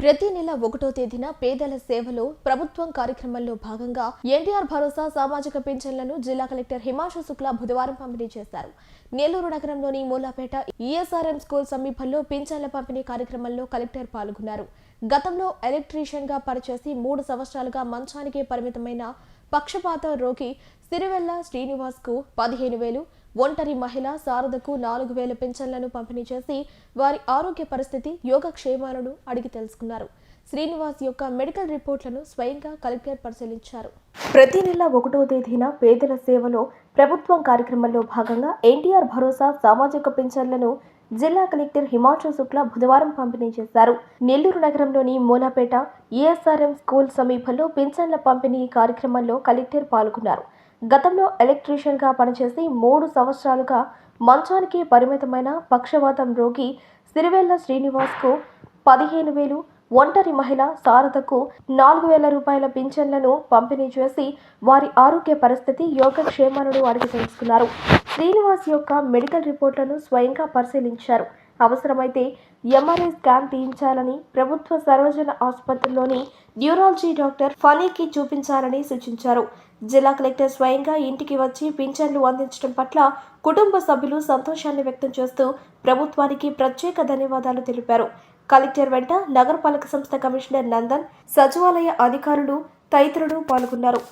ప్రతి నెల ఒకటో తేదీన పేదల సేవలో ప్రభుత్వం కార్యక్రమంలో భాగంగా ఎన్టీఆర్ భరోసా సామాజిక పింఛన్లను జిల్లా కలెక్టర్ హిమాంశు శుక్లా బుధవారం పంపిణీ చేశారు. నెల్లూరు నగరంలోని మూలాపేట ఈఎస్ఆర్ఎం స్కూల్ సమీపంలో పింఛన్ల పంపిణీ కార్యక్రమంలో కలెక్టర్ పాల్గొన్నారు. గతంలో ఎలక్ట్రీషియన్గా పనిచేసి మూడు సంవత్సరాలుగా మంచానికే పరిమితమైన పక్షపాత రోగి సిరివెల్ల శ్రీనివాస్కు పదిహేను వేలు ఒంటరి మహిళ శారదకు నాలుగు వేల పింఛన్లను పంపిణీ చేసి వారి ఆరోగ్య పరిస్థితి యోగక్షేమాలను అడిగి తెలుసుకున్నారు. శ్రీనివాస్ యొక్క మెడికల్ రిపోర్ట్లను స్వయంగా కలెక్టర్ పరిశీలించారు. ప్రతి నెల ఒకటో తేదీన పేదల సేవలో ప్రభుత్వం కార్యక్రమంలో భాగంగా ఎన్టీఆర్ భరోసా సామాజిక పింఛన్లను జిల్లా కలెక్టర్ హిమాచల్ శుక్లా బుధవారం పంపిణీ చేశారు. నెల్లూరు నగరంలోని మూలాపేట ఈఎస్ఆర్ఎం స్కూల్ సమీపంలో పింఛన్ల పంపిణీ కార్యక్రమంలో కలెక్టర్ పాల్గొన్నారు. గతంలో ఎలక్ట్రీషియన్గా పనిచేసి మూడు సంవత్సరాలుగా మంచానికి పరిమితమైన పక్షవాతం రోగి సిరివెల్ల శ్రీనివాస్కు పదిహేను వేలు ఒంటరి మహిళ సారథకు నాలుగు వేల రూపాయల పింఛన్లను పంపిణీ చేసి వారి ఆరోగ్య పరిస్థితి యోగక్షేమాలను అడిగి తెలుసుకున్నారు. శ్రీనివాస్ యొక్క మెడికల్ రిపోర్ట్లను స్వయంగా పరిశీలించారు. అవసరమైతే ఎంఆర్ఐ స్కాన్ తీయించాలని ప్రభుత్వ సర్వజన ఆసుపత్రిలోని న్యూరాలజీ డాక్టర్ ఫనీకి చూపించాలని సూచించారు. జిల్లా కలెక్టర్ స్వయంగా ఇంటికి వచ్చి పింఛన్లు అందించడం పట్ల కుటుంబ సభ్యులు సంతోషాన్ని వ్యక్తం చేస్తూ ప్రభుత్వానికి ప్రత్యేక ధన్యవాదాలు తెలిపారు. కలెక్టర్ వెంట నగరపాలక సంస్థ కమిషనర్ నందన్ సచివాలయ అధికారులు తదితరులు పాల్గొన్నారు.